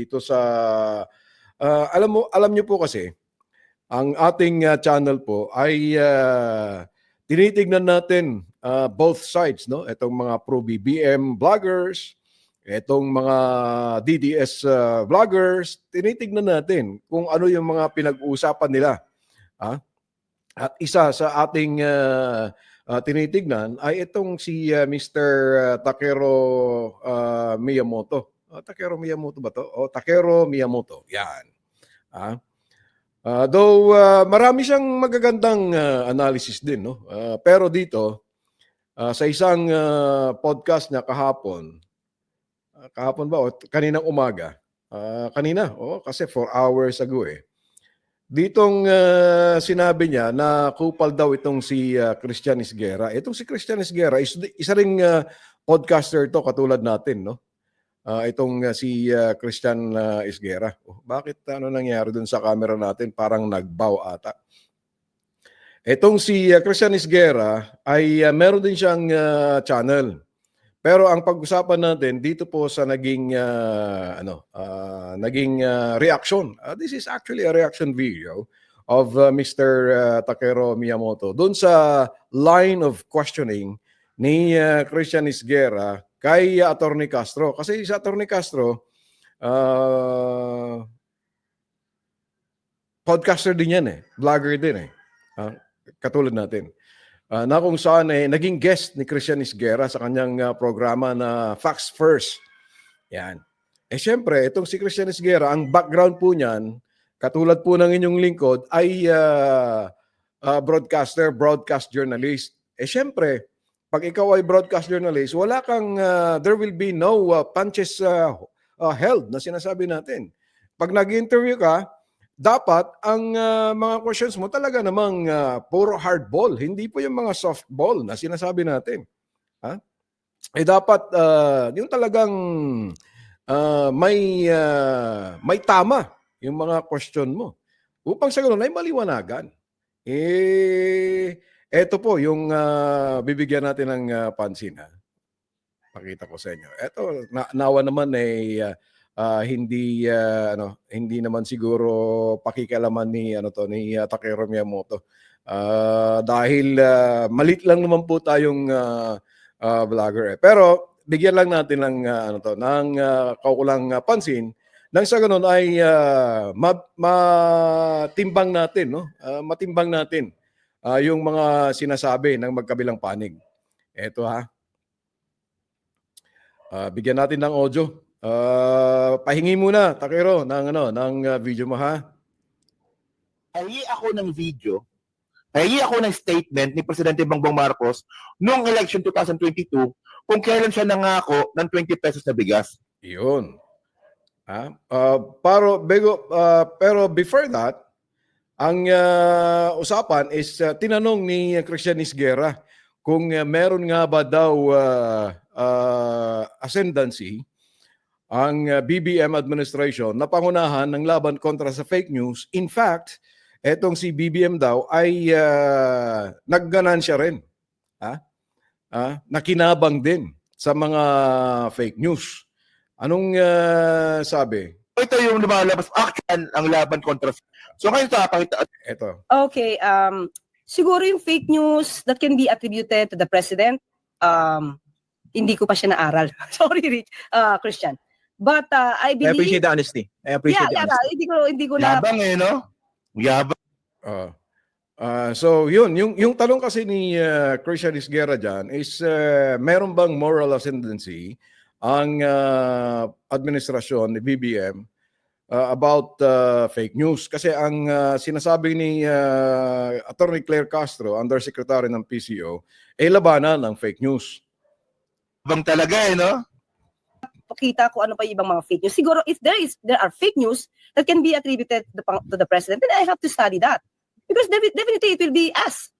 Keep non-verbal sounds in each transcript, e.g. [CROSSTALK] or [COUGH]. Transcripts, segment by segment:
dito sa ah, alam mo alam niyo po kasi ang ating ah, channel po ay ah, tinitignan natin ah, both sides no itong mga pro BBM vloggers itong mga DDS ah, vloggers tinitignan natin kung ano yung mga pinag-uusapan nila ah. at isa sa ating ah, ah, tinitignan ay itong si ah, Mr. Takero ah, Miyamoto Ah, Takero Miyamoto ba to? O Takero Miyamoto. Yan. Ah. Ah, though ah, marami siyang magagandang ah, analysis din, no? Ah, pero dito ah, sa isang ah, podcast niya kahapon, ah, kahapon ba o kaninang umaga? Ah, kanina, oh, kasi four hours ago eh. Ditong ah, sinabi niya na kupal daw itong si ah, Christian Isguera. Itong si Christian Isguera, is, isa ring ah, podcaster to katulad natin, no? Ah, itong ah, si ah, Christian ah, Isguera. Oh, bakit ano nangyari dun sa camera natin? Parang nagbaw ata. Itong si ah, Christian Isguera ay ah, meron din siyang ah, channel. Pero ang pag-usapan natin dito po sa naging ah, ano, ah, naging ah, reaction. Ah, this is actually a reaction video of ah, Mr. ah, Takero Miyamoto doon sa line of questioning ni ah, Christian Isguera kay uh, Attorney Castro. Kasi sa Attorney Castro, ah, podcaster din yan eh. Vlogger din eh. Ah, katulad natin. Ah, na kung saan eh, naging guest ni Christian Isguera sa kanyang ah, programa na Facts First. Yan. Eh syempre, itong si Christian Isguera, ang background po niyan, katulad po ng inyong lingkod, ay ah, ah, broadcaster, broadcast journalist. Eh syempre, pag ikaw ay broadcast journalist, wala kang, ah, there will be no ah, punches ah, ah, held na sinasabi natin. Pag nag-interview ka, dapat ang ah, mga questions mo talaga namang ah, puro hardball, hindi po yung mga softball na sinasabi natin. Ha? Eh dapat ah, yung talagang ah, may ah, may tama yung mga question mo. Upang sa ganun ay maliwanagan. Eh eto po yung ah, bibigyan natin ng ah, pansin ha. Pakita ko sa inyo. Eto na, nawa naman ay ah, ah, hindi ah, ano hindi naman siguro pakikialaman ni ano to ni ah, Takero Miyamoto. Ah, dahil ah, malit lang naman po tayong ah, ah, vlogger eh. Pero bigyan lang natin ng ah, ano to ng ah, kaukulang ah, pansin nang sa ganun ay ma- matimbang natin no Ah, matimbang natin ah, yung mga sinasabi ng magkabilang panig. Eto ha. Ah, bigyan natin ng audio. Ah, pahingi muna, Takero, ng ano, ng video mo ha. Pahingi ako ng video, pahingi ako ng statement ni Presidente Bongbong Marcos noong election 2022 kung kailan siya nangako ng 20 pesos na bigas. Iyon. Ha? Ah, pero bego ah, pero before that, ang ah, usapan is ah, tinanong ni Christian Isguera kung ah, meron nga ba daw ah, ah, ascendancy ang BBM administration na pangunahan ng laban kontra sa fake news. In fact, etong si BBM daw ay uh, nagganansya rin. Ha? Ah, nakinabang din sa mga fake news. Anong ah, sabi? Ito yung lumalabas, actual ang laban kontra. So ngayon ito, pakita, Ito. Okay, um, siguro yung fake news that can be attributed to the president, um, hindi ko pa siya naaral. [LAUGHS] Sorry, Rich, uh, Christian. But uh, I I believe... appreciate the honesty. I yeah, appreciate yeah, the honesty. hindi ko, hindi ko na... yabang eh, no? Yabang. Ah. Ah, so yun, yung yung tanong kasi ni ah, Christian Isguera diyan is ah, meron bang moral ascendancy ang ah, administrasyon ni BBM ah, about ah, fake news kasi ang ah, sinasabi ni ah, Attorney Claire Castro, Undersecretary ng PCO, ay labanan ng fake news. Yabang talaga eh, no? pakita ko ano pa ibang mga fake news. Siguro if there is there are fake news that can be attributed to to the president, then I have to study that. Because defi- definitely it will be us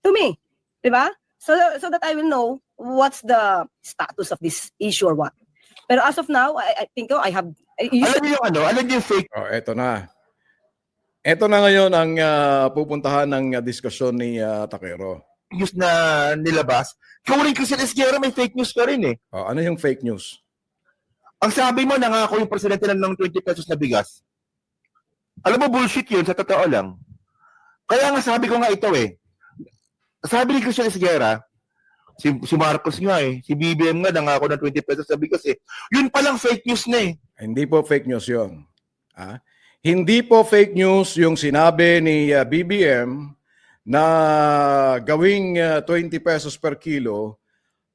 to me. Diba? So so that I will know what's the status of this issue or what. Pero as of now, I, I think oh, I have I- you Alam niyo yung ano, alam niyo yung fake Oh, eto na. Eto na ngayon ang ah, pupuntahan ng ah, diskusyon ni ah, Takero. news na nilabas. Kung rin Christian Esguerra, may fake news pa rin eh. Oh, ano yung fake news? Ang sabi mo, nangako yung presidente ng ng 20 pesos na bigas. Alam mo, bullshit yun, sa totoo lang. Kaya nga sabi ko nga ito eh. Sabi ni Christian Esguerra, si, si Marcos nga eh, si BBM nga nangako ng 20 pesos na bigas eh. Yun palang fake news na eh. Hindi po fake news yun. Ah? Hindi po fake news yung sinabi ni ah, BBM na gawing ah, 20 pesos per kilo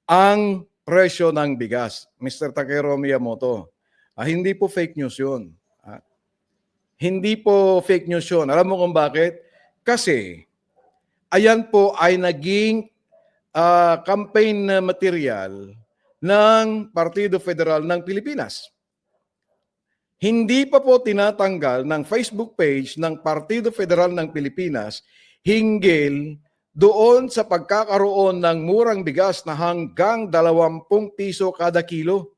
ang presyo ng bigas. Mr. Takero Miyamoto. Ah, hindi po fake news yun. Ah, hindi po fake news yun. Alam mo kung bakit? Kasi ayan po ay naging ah, campaign material ng Partido Federal ng Pilipinas hindi pa po tinatanggal ng Facebook page ng Partido Federal ng Pilipinas hinggil doon sa pagkakaroon ng murang bigas na hanggang 20 piso kada kilo.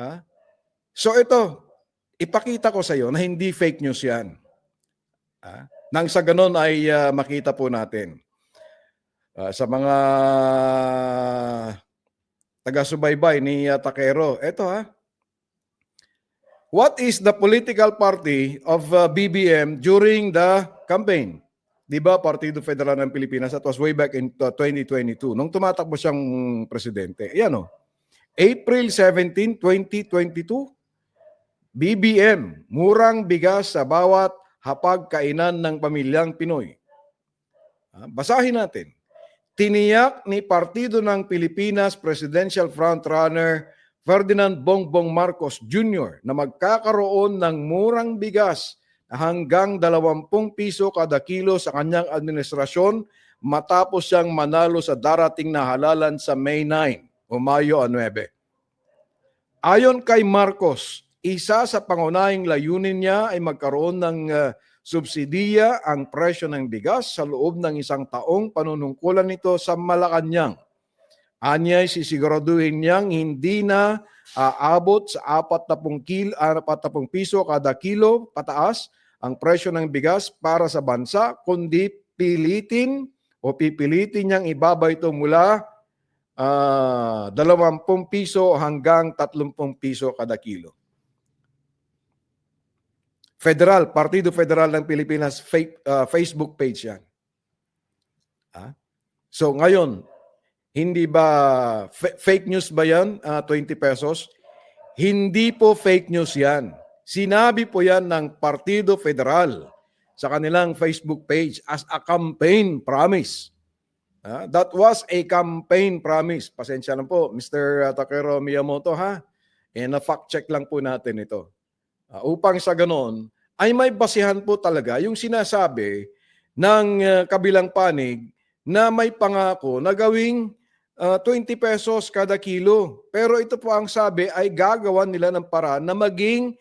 Ha? So ito, ipakita ko sa iyo na hindi fake news yan. Ha? Nang sa ganon ay ah, makita po natin. Ah, sa mga taga-subaybay ni ah, Takero, ito ha, What is the political party of uh, BBM during the campaign? Di ba, Partido Federal ng Pilipinas, that was way back in uh, 2022, nung tumatakbo siyang presidente. Yan o. April 17, 2022, BBM, murang bigas sa bawat hapag kainan ng pamilyang Pinoy. Ah, Basahin natin. Tiniyak ni Partido ng Pilipinas Presidential Frontrunner Ferdinand Bongbong Marcos Jr. na magkakaroon ng murang bigas na hanggang 20 piso kada kilo sa kanyang administrasyon matapos siyang manalo sa darating na halalan sa May 9 o Mayo 9. Ayon kay Marcos, isa sa pangunahing layunin niya ay magkaroon ng uh, subsidiya ang presyo ng bigas sa loob ng isang taong panunungkulan nito sa Malacanang. Anyay sisiguraduhin niyang hindi na aabot sa 40 kilo, 40 piso kada kilo pataas ang presyo ng bigas para sa bansa, kundi pilitin o pipilitin niyang ibaba ito mula ah, 20 piso hanggang 30 piso kada kilo. Federal, Partido Federal ng Pilipinas fake, ah, Facebook page yan. Ah? So ngayon, hindi ba fa- fake news ba yan, ah, 20 pesos? Hindi po fake news yan. Sinabi po yan ng Partido Federal sa kanilang Facebook page as a campaign promise. Ah, that was a campaign promise. Pasensya na po, Mr. Takero Miyamoto ha. Eh, na-fact check lang po natin ito. Ah, upang sa ganon, ay may basihan po talaga yung sinasabi ng ah, kabilang panig na may pangako na gawing ah, 20 pesos kada kilo. Pero ito po ang sabi ay gagawan nila ng paraan na maging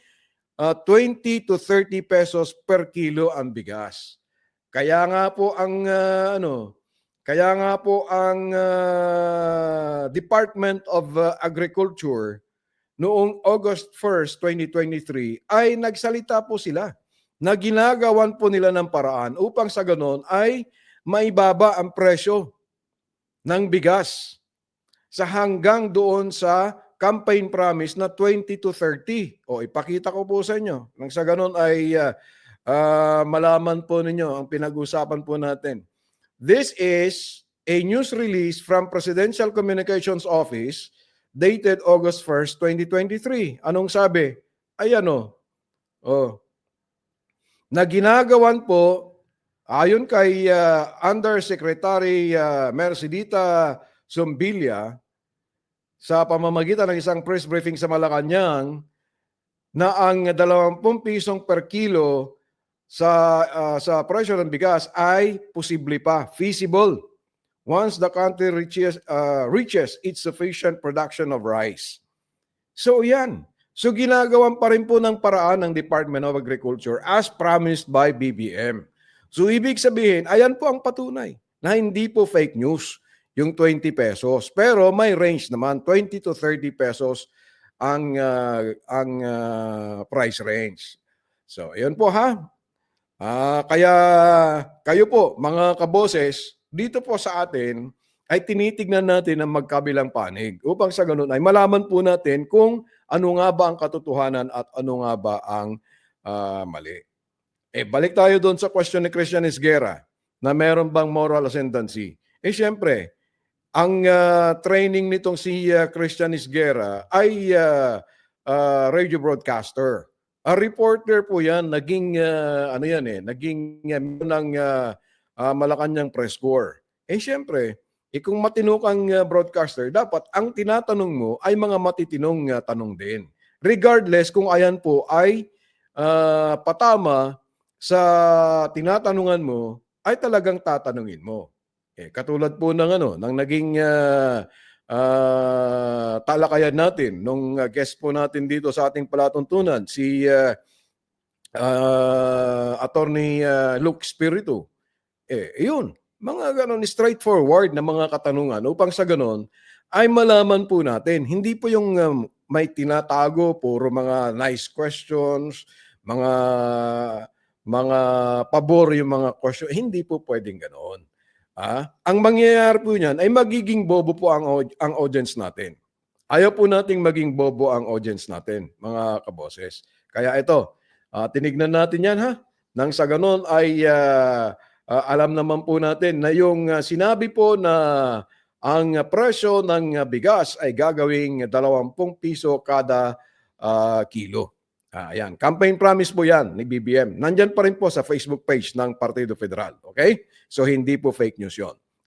ah, 20 to 30 pesos per kilo ang bigas. Kaya nga po ang ah, ano, kaya nga po ang ah, Department of ah, Agriculture noong August 1st, 2023 ay nagsalita po sila na ginagawan po nila ng paraan upang sa ganon ay maibaba ang presyo ng bigas sa hanggang doon sa campaign promise na 20 to 30. O ipakita ko po sa inyo. Nang sa ganon ay ah, ah, malaman po ninyo ang pinag-usapan po natin. This is a news release from Presidential Communications Office dated August 1st, 2023. Anong sabi? Ay ano? Oh. Na ginagawan po ayon kay uh, Undersecretary uh, Mercedita Zumbilia sa pamamagitan ng isang press briefing sa Malacanang na ang 20 pisong per kilo sa uh, sa presyo ng bigas ay posible pa, feasible once the country reaches uh, reaches its sufficient production of rice. So yan. So ginagawan pa rin po ng paraan ng Department of Agriculture as promised by BBM. So ibig sabihin, ayan po ang patunay na hindi po fake news yung 20 pesos. Pero may range naman, 20 to 30 pesos ang uh, ang uh, price range. So, ayan po ha. Ah, kaya kayo po, mga kaboses, dito po sa atin ay tinitignan natin ang magkabilang panig upang sa ganun ay malaman po natin kung ano nga ba ang katotohanan at ano nga ba ang ah, mali. Eh, balik tayo doon sa question ni Christian Isguera na meron bang moral ascendancy. Eh, syempre, ang ah, training nitong si ah, Christian Isguera ay ah, ah, radio broadcaster. A reporter po yan, naging, ah, ano yan eh, naging uh, ng ah, ah, Malacanang press corps. Eh, syempre, eh, kung matino kang ah, broadcaster, dapat ang tinatanong mo ay mga matitinong ah, tanong din. Regardless kung ayan po ay ah, patama sa tinatanungan mo, ay talagang tatanungin mo. Eh, katulad po ng ano, ng naging ah, ah, talakayan natin nung ah, guest po natin dito sa ating palatuntunan si ah, ah, attorney ah, Luke Spiritu. Eh, yun, mga ganon straightforward na mga katanungan upang sa ganon ay malaman po natin. Hindi po yung um, may tinatago, puro mga nice questions, mga mga pabor yung mga question. Hindi po pwedeng ganoon. Ah, ang mangyayari po niyan ay magiging bobo po ang ang audience natin. Ayaw po nating maging bobo ang audience natin, mga kaboses. Kaya ito, ah, tinignan natin yan ha. Nang sa ganon ay ah, ah, alam naman po natin na yung ah, sinabi po na ang presyo ng bigas ay gagawing 20 piso kada ah, kilo. Ah, ayan, campaign promise po yan ni BBM. Nandyan pa rin po sa Facebook page ng Partido Federal. Okay? So hindi po fake news yon.